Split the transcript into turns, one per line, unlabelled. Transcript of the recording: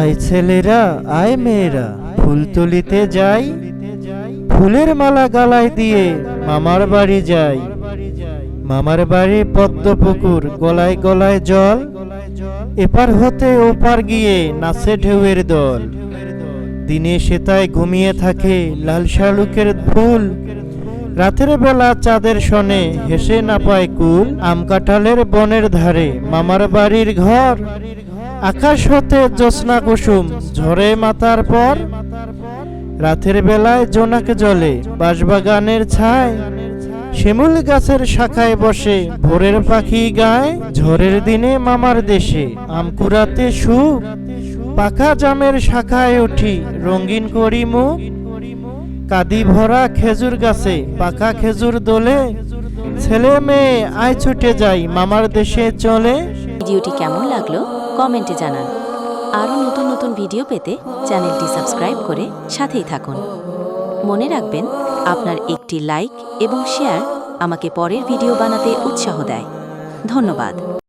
আয় ছেলেরা, আয় মেয়েরা, ফুল তুলিতে যাই। ফুলের মালা গালায় দিয়ে মামার বাড়ি যাই। মামার বাড়ি পদ্মপুকুর, গলায় গলায় জল। এপার হতে ওপার গিয়ে নাচে ঢেউয়ের দল। দিনে সেতায় ঘুমিয়ে থাকে লাল শালুকের ফুল। রাতের বেলা চাঁদের সনে হেসে না পায় কুল। আম কাঁঠালের বনের ধারে মামার বাড়ির ঘর। আকাশ হতে জ্যোৎস্না কুসুম, ঝরে মাথার পর, রাতের বেলায় জোনাক জলে, বাঁশবাগানের ছায়, শিমুল গাছের শাখায় বসে, ভোরের পাখি গায় ঝড়ের দিনে মামার দেশে, আম কুড়াতে সুখ, পাকা জামের শাখায় উঠি, রঙিন করি মুখ, কাদি ভরা খেজুর গাছে, পাকা খেজুর দোলে, ছেলে মেয়ে আয় ছুটে যাই, মামার দেশে চলে।
ভিডিওটি কেমন লাগল? কমেন্টে জানান। আরও নতুন নতুন ভিডিও পেতে চ্যানেলটি সাবস্ক্রাইব করে সাথেই থাকুন। মনে রাখবেন, আপনার একটি লাইক এবং শেয়ার আমাকে পরের ভিডিও বানাতে উৎসাহ দেয়। ধন্যবাদ।